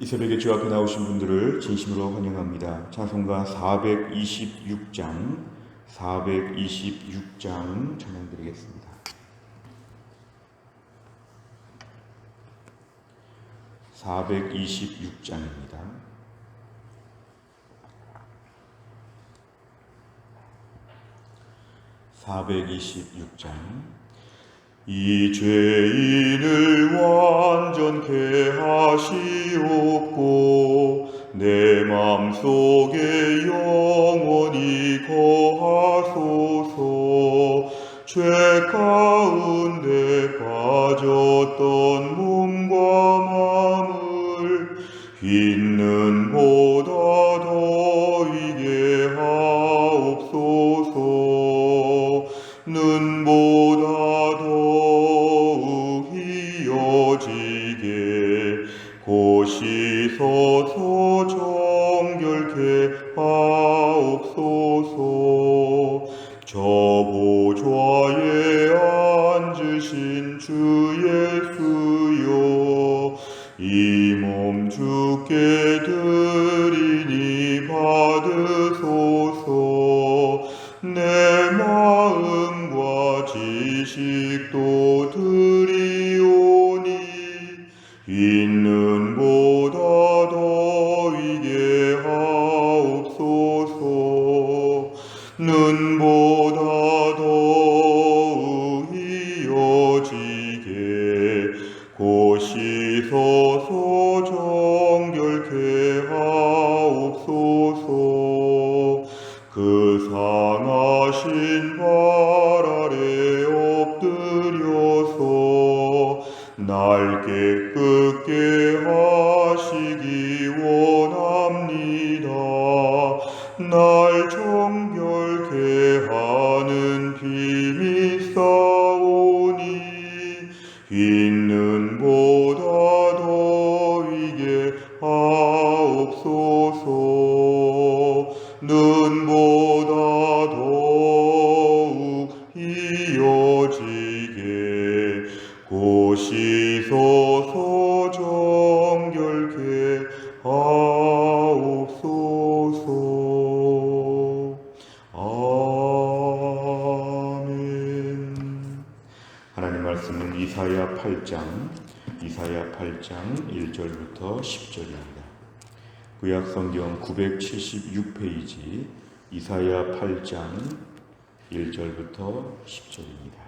이 새벽에 주 앞에 나오신 분들을 진심으로 환영합니다. 찬송가 426장, 426장 찬양드리겠습니다. (426장입니다) 426장 이 죄인을 완전케 하시옵고 내 맘속에 영원히 거하소서. 죄 가운데 빠졌던 앉으신 주 예수여 이 몸 주께 드 하옵소서. 그 상하신 발 아래 엎드려서 날 깨끗게 8장 이사야 8장 1절부터 10절입니다. 구약 성경 976페이지 이사야 8장 1절부터 10절입니다.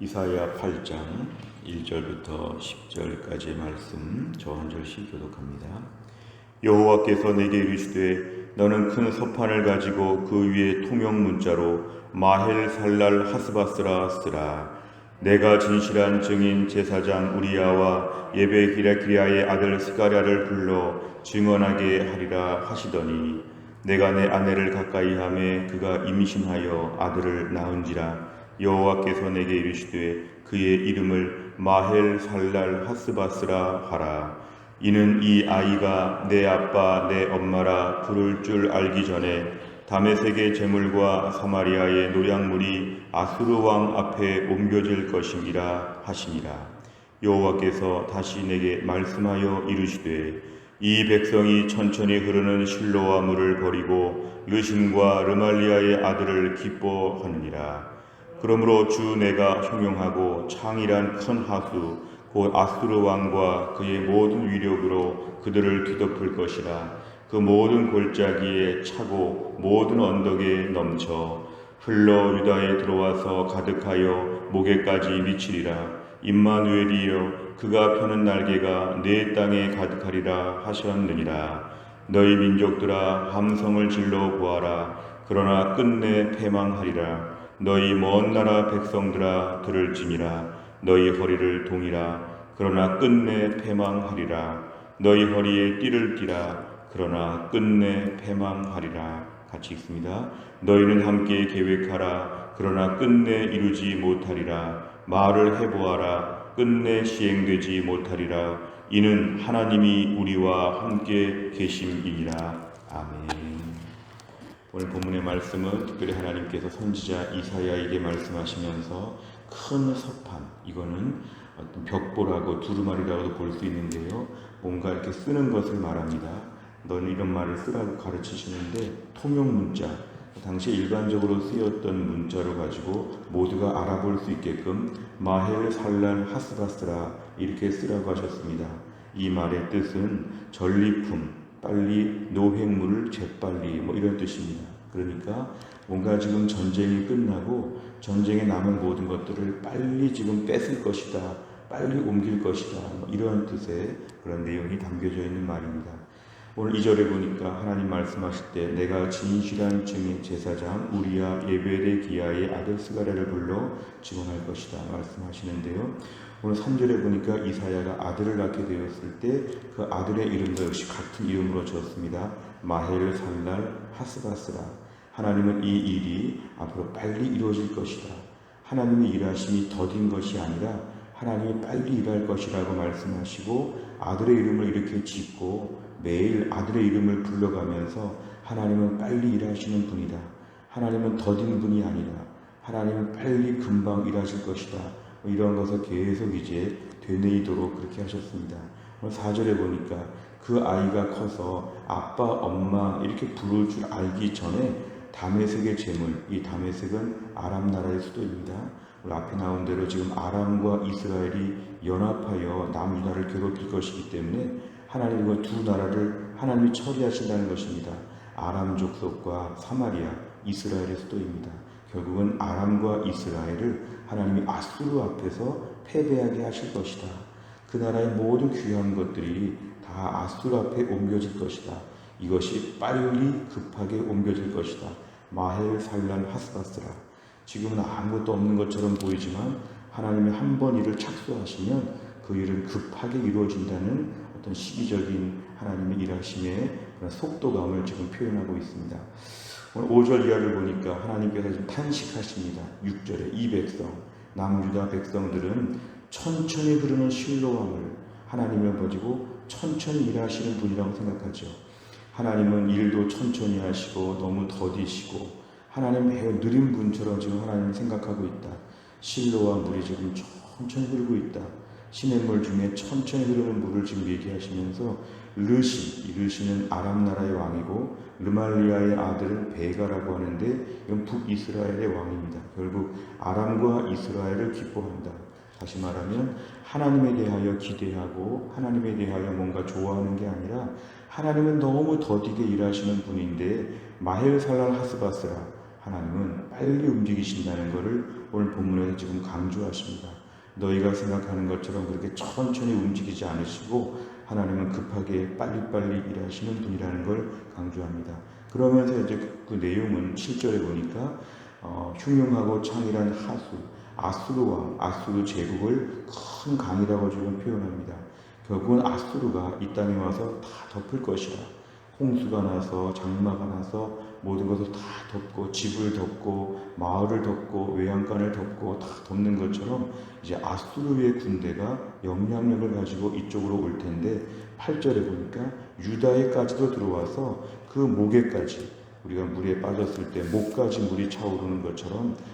이사야 8장 1절부터 10절까지의 말씀 저 한 절씩 교독합니다. 여호와께서 내게 이르시되 너는 큰 서판을 가지고 그 위에 통영 문자로 마헬 살랄 하스바스라 쓰라. 내가 진실한 증인 제사장 우리야와 예배 기라키리아의 아들 스가랴를 불러 증언하게 하리라 하시더니 내가 내 아내를 가까이 함에 그가 임신하여 아들을 낳은지라. 여호와께서 내게 이르시되 그의 이름을 마헬 살랄 하스바스라 하라 이는 이 아이가 내 아빠 내 엄마라 부를 줄 알기 전에 다메섹의 제물과 사마리아의 노량물이 아수르 왕 앞에 옮겨질 것임이라 하시니라. 여호와께서 다시 내게 말씀하여 이르시되 이 백성이 천천히 흐르는 실로와 물을 버리고 르신과 르말리아의 아들을 기뻐하느니라. 그러므로 주 내가 형용하고 창이란 큰 하수 곧 아수르 왕과 그의 모든 위력으로 그들을 뒤덮을 것이라. 그 모든 골짜기에 차고 모든 언덕에 넘쳐 흘러 유다에 들어와서 가득하여 목에까지 미치리라. 임마누엘이여 그가 펴는 날개가 내 땅에 가득하리라 하셨느니라. 너희 민족들아 함성을 질러 보아라. 그러나 끝내 패망하리라. 너희 먼 나라 백성들아 들을지니라 너희 허리를 동이라. 그러나 끝내 패망하리라. 너희 허리에 띠를 띠라. 그러나 끝내 패망하리라. 같이 읽습니다. 너희는 함께 계획하라. 그러나 끝내 이루지 못하리라. 말을 해보아라. 끝내 시행되지 못하리라. 이는 하나님이 우리와 함께 계심이니라. 아멘. 오늘 본문의 말씀은 특별히 하나님께서 선지자 이사야에게 말씀하시면서 큰 서판 이거는 어떤 벽보라고 두루마리라고도 볼 수 있는데요. 뭔가 이렇게 쓰는 것을 말합니다. 너는 이런 말을 쓰라고 가르치시는데 통용 문자 당시 일반적으로 쓰였던 문자로 가지고 모두가 알아볼 수 있게끔 마헬 살란 하스바스라 이렇게 쓰라고 하셨습니다. 이 말의 뜻은 전리품, 빨리 노획물을 재빨리 뭐 이런 뜻입니다. 그러니까 뭔가 지금 전쟁이 끝나고 전쟁에 남은 모든 것들을 빨리 지금 뺏을 것이다. 빨리 옮길 것이다. 뭐 이러한 뜻의 그런 내용이 담겨져 있는 말입니다. 오늘 이절에 보니까 하나님 말씀하실 때 내가 진실한 증인 제사장 우리야 예베데 기야의 아들 스가랴를 불러 증언할 것이다 말씀하시는데요. 오늘 3절에 보니까 이사야가 아들을 낳게 되었을 때 그 아들의 이름도 역시 같은 이름으로 지었습니다. 마헬 살랄 하스바스라. 하나님은 이 일이 앞으로 빨리 이루어질 것이다. 하나님의 일하심이 더딘 것이 아니라 하나님이 빨리 일할 것이라고 말씀하시고 아들의 이름을 이렇게 짓고 매일 아들의 이름을 불러가면서 하나님은 빨리 일하시는 분이다. 하나님은 더딘 분이 아니라 하나님은 빨리 금방 일하실 것이다. 뭐 이런 것을 계속 이제 되뇌이도록 그렇게 하셨습니다. 오늘 4절에 보니까 그 아이가 커서 아빠, 엄마 이렇게 부를 줄 알기 전에 다메섹의 재물, 이 다메섹은 아람 나라의 수도입니다. 앞에 나온 대로 지금 아람과 이스라엘이 연합하여 남유다를 괴롭힐 것이기 때문에 하나님과 두 나라를 하나님이 처리하신다는 것입니다. 아람 족속과 사마리아, 이스라엘의 수도입니다. 결국은 아람과 이스라엘을 하나님이 아수르 앞에서 패배하게 하실 것이다. 그 나라의 모든 귀한 것들이 다 아수르 앞에 옮겨질 것이다. 이것이 빨리 급하게 옮겨질 것이다. 마헬 살란 하스바스라. 지금은 아무것도 없는 것처럼 보이지만 하나님이 한 번 일을 착수하시면 그 일은 급하게 이루어진다는 어떤 시기적인 하나님의 일하심의 그런 속도감을 지금 표현하고 있습니다. 오늘 5절 이하를 보니까 하나님께서 지금 탄식하십니다. 6절에 이 백성, 남유다 백성들은 천천히 흐르는 실로왕을 하나님을 가지고 천천히 일하시는 분이라고 생각하죠. 하나님은 일도 천천히 하시고 너무 더디시고 하나님 매우 느린 분처럼 지금 하나님을 생각하고 있다. 실로와 물이 지금 천천히 흐르고 있다. 시냇물 중에 천천히 흐르는 물을 지금 얘기하시면서 르시, 이 르시는 아람 나라의 왕이고 르말리아의 아들은 베가라고 하는데 이건 북이스라엘의 왕입니다. 결국 아람과 이스라엘을 기뻐한다. 다시 말하면 하나님에 대하여 기대하고 하나님에 대하여 뭔가 좋아하는 게 아니라 하나님은 너무 더디게 일하시는 분인데 마헬살랄 하스바스라 하나님은 빨리 움직이신다는 것을 오늘 본문에서 지금 강조하십니다. 너희가 생각하는 것처럼 그렇게 천천히 움직이지 않으시고 하나님은 급하게 빨리빨리 일하시는 분이라는 걸 강조합니다. 그러면서 이제 그, 그 내용은 7절에 보니까 어, 흉흉하고 창이란 하수, 아수르 왕, 아수르 제국을 큰 강이라고 지금 표현합니다. 결국은 아수르가 이 땅에 와서 다 덮을 것이라. 홍수가 나서 장마가 나서 모든 것을 다 덮고 집을 덮고 마을을 덮고 외양간을 덮고 다 덮는 것처럼 이제 아수르의 군대가 영향력을 가지고 이쪽으로 올 텐데 8절에 보니까 유다에까지도 들어와서 그 목에까지 우리가 물에 빠졌을 때 목까지 물이 차오르는 것처럼 다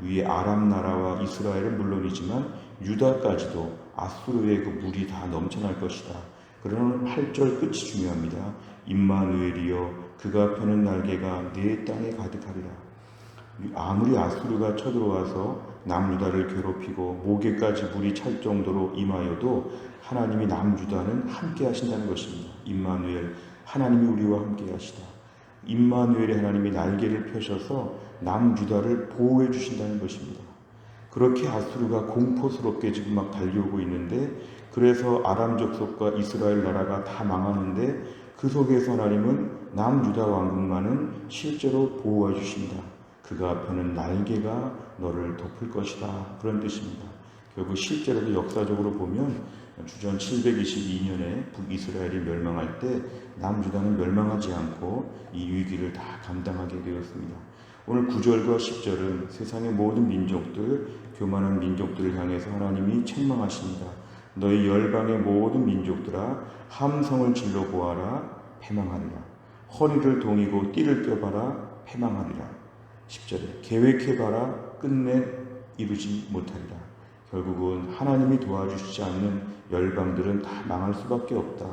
위에 아람 나라와 이스라엘은 물론이지만 유다까지도 아수르의 그 물이 다 넘쳐날 것이다. 그러는 8절 끝이 중요합니다. 임마누엘이여 그가 펴는 날개가 내 땅에 가득하리라. 아무리 아수르가 쳐들어와서 남유다를 괴롭히고 목에까지 물이 찰 정도로 임하여도 하나님이 남유다는 함께 하신다는 것입니다. 임마누엘 하나님이 우리와 함께 하시다. 임마누엘의 하나님이 날개를 펴셔서 남유다를 보호해 주신다는 것입니다. 그렇게 아수르가 공포스럽게 지금 막 달려오고 있는데 그래서 아람 족속과 이스라엘 나라가 다 망하는데 그 속에서 하나님은 남유다 왕국만은 실제로 보호해 주신다. 그가 펴는 날개가 너를 덮을 것이다. 그런 뜻입니다. 결국 실제로도 역사적으로 보면 주전 722년에 북이스라엘이 멸망할 때 남유다는 멸망하지 않고 이 위기를 다 감당하게 되었습니다. 오늘 9절과 10절은 세상의 모든 민족들, 교만한 민족들을 향해서 하나님이 책망하십니다. 너희 열방의 모든 민족들아 함성을 질러 보아라 패망하리라. 허리를 동이고 띠를 껴봐라 패망하리라 10절에 계획해봐라 끝내 이루지 못하리라 결국은 하나님이 도와주시지 않는 열방들은 다 망할 수밖에 없다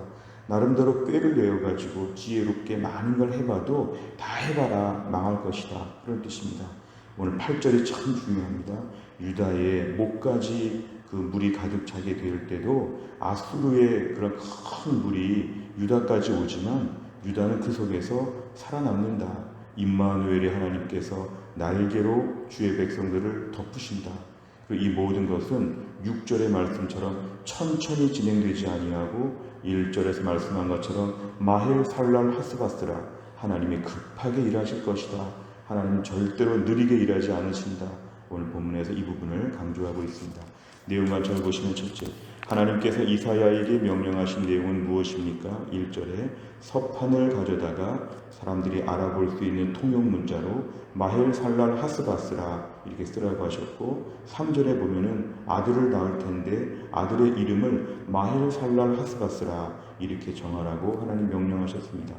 나름대로 꾀를 내어가지고 지혜롭게 많은 걸 해봐도 다 해봐라 망할 것이다 그런 뜻입니다 오늘 8절이 참 중요합니다 유다의 목까지 그 물이 가득 차게 될 때도 아수르의 그런 큰 물이 유다까지 오지만 유다는 그 속에서 살아남는다. 임마누엘의 하나님께서 날개로 주의 백성들을 덮으신다. 그리고 이 모든 것은 6절의 말씀처럼 천천히 진행되지 아니하고 1절에서 말씀한 것처럼 마헬 살랄 하스바스라 하나님이 급하게 일하실 것이다. 하나님은 절대로 느리게 일하지 않으신다. 오늘 본문에서 이 부분을 강조하고 있습니다. 내용만 잘 보시면 첫째, 하나님께서 이사야에게 명령하신 내용은 무엇입니까? 1절에 서판을 가져다가 사람들이 알아볼 수 있는 통용 문자로 마헬 살랄 하스바스라 이렇게 쓰라고 하셨고 3절에 보면은 아들을 낳을 텐데 아들의 이름을 마헬 살랄 하스바스라 이렇게 정하라고 하나님 명령하셨습니다.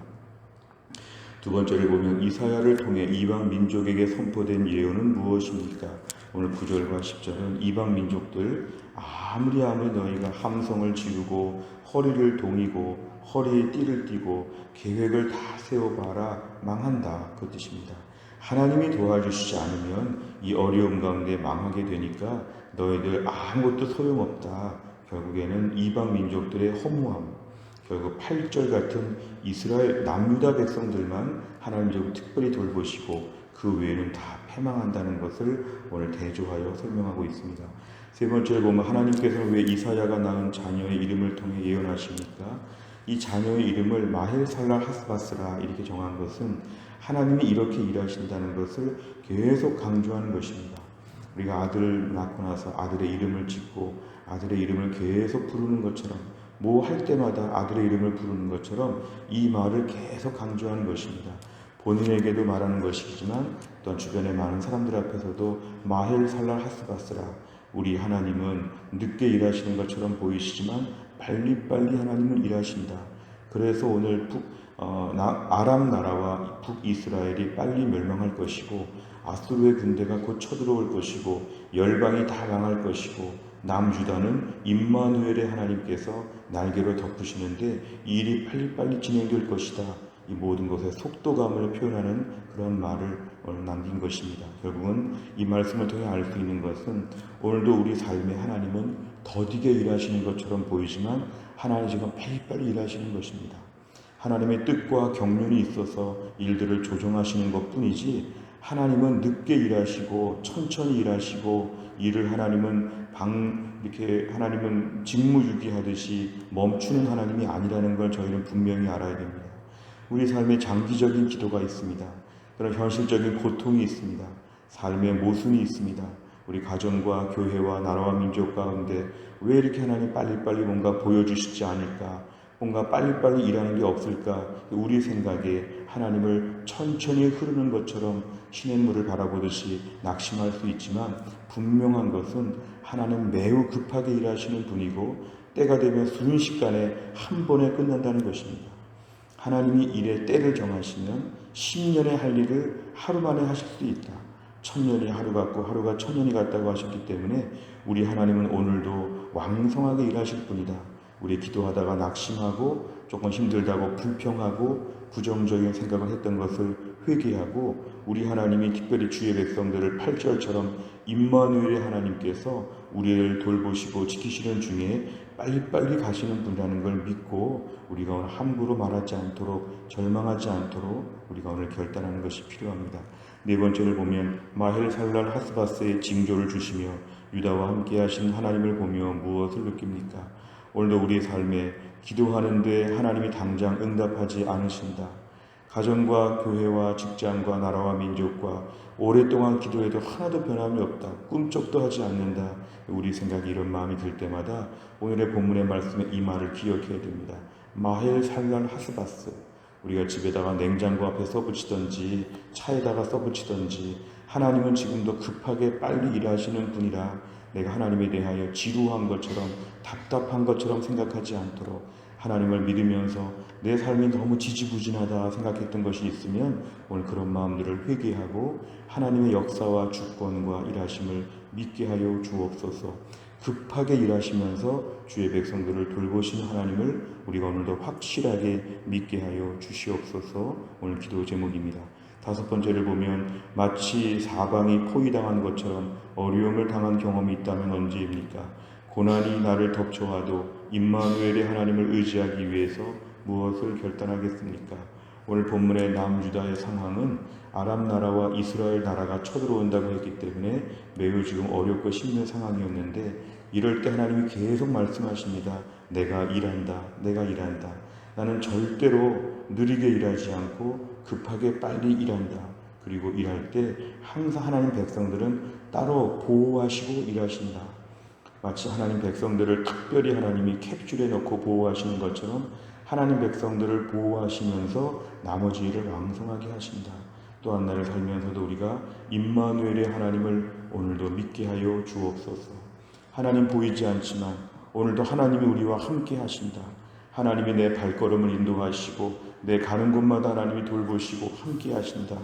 두 번째를 보면 이사야를 통해 이방 민족에게 선포된 예언은 무엇입니까? 오늘 9절과 10절은 이방 민족들 아무리 아무리 너희가 함성을 지르고 허리를 동이고 허리에 띠를 띠고 계획을 다 세워봐라 망한다 그 뜻입니다. 하나님이 도와주시지 않으면 이 어려움 가운데 망하게 되니까 너희들 아무것도 소용없다. 결국에는 이방 민족들의 허무함, 결국 8절 같은 이스라엘 남유다 백성들만 하나님께서 특별히 돌보시고 그 외에는 다 패망한다는 것을 오늘 대조하여 설명하고 있습니다. 세 번째를 보면 하나님께서는 왜 이사야가 낳은 자녀의 이름을 통해 예언하십니까? 이 자녀의 이름을 마헬 살랄 하스바스라 이렇게 정한 것은 하나님이 이렇게 일하신다는 것을 계속 강조하는 것입니다. 우리가 아들을 낳고 나서 아들의 이름을 짓고 아들의 이름을 계속 부르는 것처럼 뭐 할 때마다 아들의 이름을 부르는 것처럼 이 말을 계속 강조하는 것입니다. 본인에게도 말하는 것이지만 또한 주변의 많은 사람들 앞에서도 마헬 살랄 하스바스라 우리 하나님은 늦게 일하시는 것처럼 보이시지만 빨리빨리 하나님은 일하신다. 그래서 오늘 북, 어, 나, 아람 나라와 북이스라엘이 빨리 멸망할 것이고 아수르의 군대가 곧 쳐들어올 것이고 열방이 다 망할 것이고 남유다는 임마누엘의 하나님께서 날개로 덮으시는데 이 일이 빨리빨리 진행될 것이다. 이 모든 것의 속도감을 표현하는 그런 말을 오늘 남긴 것입니다. 결국은 이 말씀을 통해 알 수 있는 것은 오늘도 우리 삶의 하나님은 더디게 일하시는 것처럼 보이지만 하나님 지금 빨리빨리 일하시는 것입니다. 하나님의 뜻과 경륜이 있어서 일들을 조정하시는 것 뿐이지 하나님은 늦게 일하시고 천천히 일하시고 일을 하나님은 방 이렇게 하나님은 직무유기하듯이 멈추는 하나님이 아니라는 걸 저희는 분명히 알아야 됩니다. 우리 삶에 장기적인 기도가 있습니다. 그런 현실적인 고통이 있습니다. 삶의 모순이 있습니다. 우리 가정과 교회와 나라와 민족 가운데 왜 이렇게 하나님 빨리빨리 뭔가 보여주시지 않을까? 뭔가 빨리빨리 일하는 게 없을까? 우리 생각에 하나님을 천천히 흐르는 것처럼 시냇물을 바라보듯이 낙심할 수 있지만 분명한 것은 하나님 매우 급하게 일하시는 분이고 때가 되면 순식간에 한 번에 끝난다는 것입니다. 하나님이 일의 때를 정하시면 10년에 할 일을 하루 만에 하실 수 있다. 천년이 하루 같고 하루가 천년이 같다고 하셨기 때문에 우리 하나님은 오늘도 왕성하게 일하실 분이다. 우리 기도하다가 낙심하고 조금 힘들다고 불평하고 부정적인 생각을 했던 것을 회개하고 우리 하나님이 특별히 주의 백성들을 8절처럼 임마누엘의 하나님께서 우리를 돌보시고 지키시는 중에 빨리빨리 가시는 분이라는 걸 믿고 우리가 오늘 함부로 말하지 않도록 절망하지 않도록 우리가 오늘 결단하는 것이 필요합니다. 네 번째를 보면 마헬 살랄 하스바스의 징조를 주시며 유다와 함께 하신 하나님을 보며 무엇을 느낍니까? 오늘도 우리의 삶에 기도하는데 하나님이 당장 응답하지 않으신다. 가정과 교회와 직장과 나라와 민족과 오랫동안 기도해도 하나도 변함이 없다. 꿈쩍도 하지 않는다. 우리 생각이 이런 마음이 들 때마다 오늘의 본문의 말씀에 이 말을 기억해야 됩니다. 마헬 살랄 하스바스. 우리가 집에다가 냉장고 앞에 써붙이던지 차에다가 써붙이던지 하나님은 지금도 급하게 빨리 일하시는 분이라 내가 하나님에 대하여 지루한 것처럼 답답한 것처럼 생각하지 않도록 하나님을 믿으면서 내 삶이 너무 지지부진하다 생각했던 것이 있으면 오늘 그런 마음들을 회개하고 하나님의 역사와 주권과 일하심을 믿게 하여 주옵소서. 급하게 일하시면서 주의 백성들을 돌보신 하나님을 우리가 오늘도 확실하게 믿게 하여 주시옵소서. 오늘 기도 제목입니다. 다섯 번째를 보면 마치 사방이 포위당한 것처럼 어려움을 당한 경험이 있다면 언제입니까? 고난이 나를 덮쳐와도 임마누엘의 하나님을 의지하기 위해서 무엇을 결단하겠습니까? 오늘 본문의 남유다의 상황은 아람 나라와 이스라엘 나라가 쳐들어온다고 했기 때문에 매우 지금 어렵고 힘든 상황이었는데 이럴 때 하나님이 계속 말씀하십니다. 내가 일한다. 내가 일한다. 나는 절대로 느리게 일하지 않고 급하게 빨리 일한다. 그리고 일할 때 항상 하나님 백성들은 따로 보호하시고 일하신다. 마치 하나님 백성들을 특별히 하나님이 캡슐에 넣고 보호하시는 것처럼 하나님 백성들을 보호하시면서 나머지 일을 왕성하게 하신다. 또한 나를 살면서도 우리가 임마누엘의 하나님을 오늘도 믿게 하여 주옵소서. 하나님 보이지 않지만 오늘도 하나님이 우리와 함께 하신다. 하나님이 내 발걸음을 인도하시고 내 가는 곳마다 하나님이 돌보시고 함께 하신다.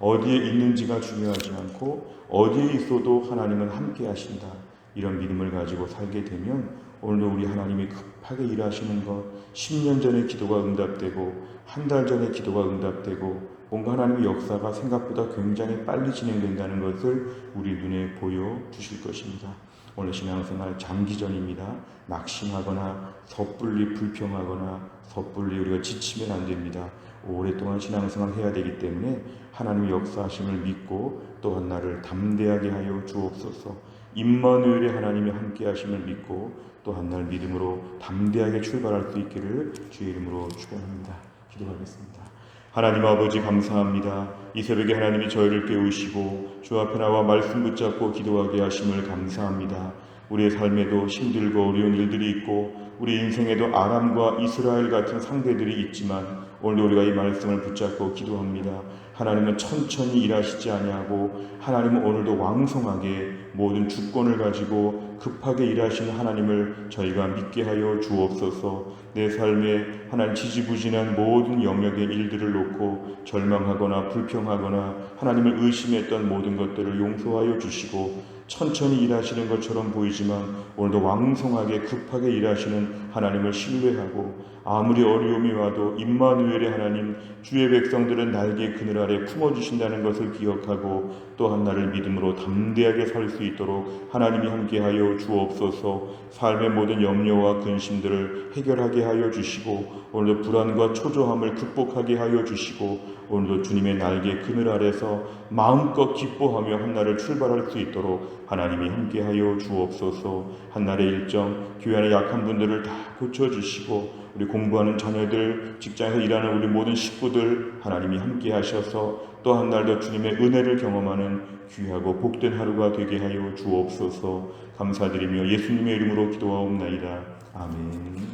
어디에 있는지가 중요하지 않고 어디에 있어도 하나님은 함께 하신다. 이런 믿음을 가지고 살게 되면 오늘도 우리 하나님이 급하게 일하시는 것, 10년 전에 기도가 응답되고 한 달 전에 기도가 응답되고 뭔가 하나님의 역사가 생각보다 굉장히 빨리 진행된다는 것을 우리 눈에 보여 주실 것입니다. 오늘 신앙생활 장기전입니다. 낙심하거나 섣불리 불평하거나 섣불리 우리가 지치면 안 됩니다. 오랫동안 신앙생활 해야 되기 때문에 하나님의 역사하심을 믿고 또한 나를 담대하게 하여 주옵소서. 임마누엘의 하나님이 함께 하심을 믿고 또한 날 믿음으로 담대하게 출발할 수 있기를 주의 이름으로 축원합니다. 기도하겠습니다. 하나님 아버지 감사합니다. 이 새벽에 하나님이 저희를 깨우시고 주 앞에 나와 말씀 붙잡고 기도하게 하심을 감사합니다. 우리의 삶에도 힘들고 어려운 일들이 있고 우리 인생에도 아람과 이스라엘 같은 상대들이 있지만 오늘도 우리가 이 말씀을 붙잡고 기도합니다. 하나님은 천천히 일하시지 아니하고 하나님은 오늘도 왕성하게 모든 주권을 가지고 급하게 일하시는 하나님을 저희가 믿게 하여 주옵소서. 내 삶에 하나님 지지부진한 모든 영역의 일들을 놓고 절망하거나 불평하거나 하나님을 의심했던 모든 것들을 용서하여 주시고 천천히 일하시는 것처럼 보이지만 오늘도 왕성하게 급하게 일하시는 하나님을 신뢰하고 아무리 어려움이 와도 임마누엘의 하나님 주의 백성들은 날개 그늘 아래 품어 주신다는 것을 기억하고 또한 나를 믿음으로 담대하게 살수 있도록 하나님이 함께하여 주옵소서. 삶의 모든 염려와 근심들을 해결하게 하여 주시고 오늘도 불안과 초조함을 극복하게 하여 주시고 오늘도 주님의 날개 그늘 아래서 마음껏 기뻐하며 한날을 출발할 수 있도록 하나님이 함께하여 주옵소서. 한날의 일정 교회 안에 약한 분들을 다 고쳐주시고 우리 공부하는 자녀들 직장에서 일하는 우리 모든 식구들 하나님이 함께 하셔서 또 한 날도 주님의 은혜를 경험하는 귀하고 복된 하루가 되게 하여 주옵소서 감사드리며 예수님의 이름으로 기도하옵나이다 아멘.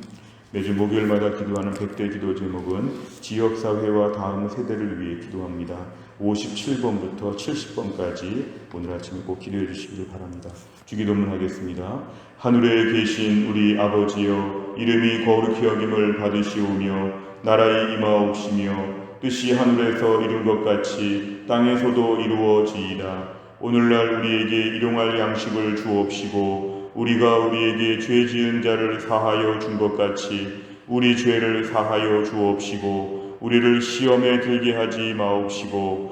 매주 목요일마다 기도하는 백대 기도 제목은 지역사회와 다음 세대를 위해 기도합니다. 57번부터 70번까지 오늘 아침에 꼭 기도해 주시기를 바랍니다. 주기도문 하겠습니다. 하늘에 계신 우리 아버지여 이름이 거룩히 여김을 받으시오며 나라의 임하옵시며 뜻이 하늘에서 이룬 것 같이 땅에서도 이루어지이다. 오늘날 우리에게 일용할 양식을 주옵시고 우리가 우리에게 죄 지은 자를 사하여 준 것 같이 우리 죄를 사하여 주옵시고 우리를 시험에 들게 하지 마옵시고